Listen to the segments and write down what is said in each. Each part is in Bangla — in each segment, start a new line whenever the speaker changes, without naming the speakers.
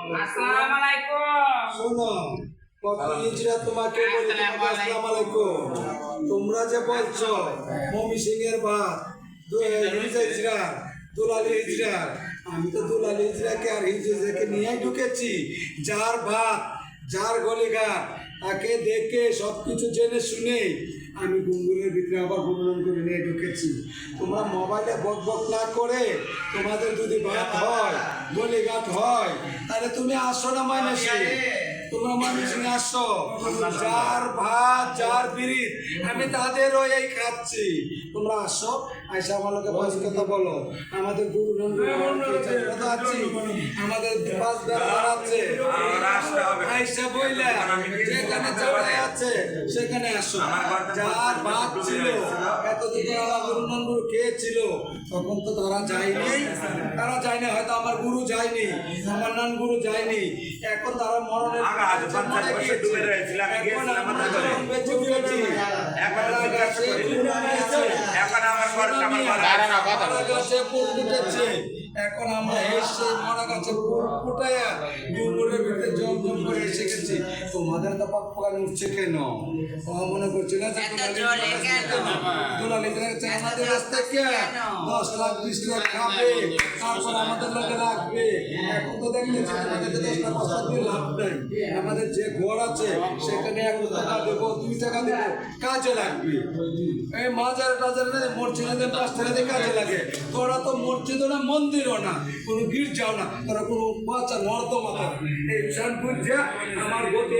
আসসালামু আলাইকুম
শোনো ইজরা তোমাকে বলি আসসালামু আলাইকুম। তোমরা যে বলছো মমি সিং এর হিজরা দুলালি হিজরা আমি তো দুলালি হিজরাকে আর হিজরাকে নিয়ে ঢুকেছি। যার ভাত যার গলিঘাট তাকে দেখে সব কিছু জেনে শুনে আমি গুনগুনের ভিতরে আবার গুনগুন করে নিয়ে ঢুকেছি। তোমরা মোবাইলে বক বক না করে তোমাদের যদি ভাত হয় গলিঘাট হয়, তাহলে তুমি আসো না মাইনাসে তোমরা মানুষ নিয়ে আসো। যার ভাত, যার বিড়িত, আমি তাদেরও এই খাচ্ছি। তোমরা আসো আইসা আমার লোকে পাঁচ কথা বলো। আমাদের গুরু আছি আমাদের পাঁচ ব্যাপার আছে। আইসা বইলে যেখানে চালাই আছে সেখানে আসো। যার ভাত ছিল এতদিন আমার গুরু খেয়েছিল তখন তো তারা যায়নি। তারা যায়নি হয়তো আমার গুরু যায়নি আমার নান গুরু যায়নি। এখন তারা মরণের এখন আমরা বেঁচে
এখন আমার
এসে মারা গেছে ফুল ফুটাইয়া ডুমুরের ভিতরে জম জম করে এসে গেছি। তোমাদের তো পাক পাকান উঠছে কেন? ও মনে করছে না যে
এত জোরে কেন?
আমাদের রাস্তায় কে? দশ লাখ বিশ লাখ খাবে। তারপর আমাদের এখন তো আমাদের যে ঘর আছে, সেখানে এক টাকা দেবো, দুই টাকা দেবো, কাজে লাগবে। এই মাজার মসজিদে পাঁচ টাকা দিয়ে কাজে লাগে। তোরা তো মসজিদও না, মন্দিরও না, কোনো গির্জাও না, তোরা কোনো বাচ্চা নর্দমা তো এই আমার গতি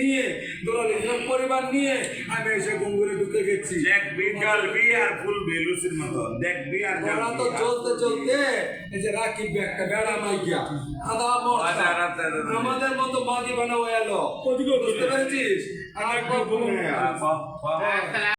নিয়ে, দোলালি পরিবার নিয়ে, আমি এসে গঙ্গুরে ঢুকে গেছি
দেখবি জ্বলবি আর ফুলবি লুচির মতো। দেখবি আর
ওরা তো চলতে চলতে এই যে রাকিব একটা বেড়া মাইকিয়া আদা মরতা।
আচ্ছা, আচ্ছা, আচ্ছা।
আমাদের মতো মাগি বানা হয়ে এলো বুঝতে পেরেছিস? আর একবার বলুন।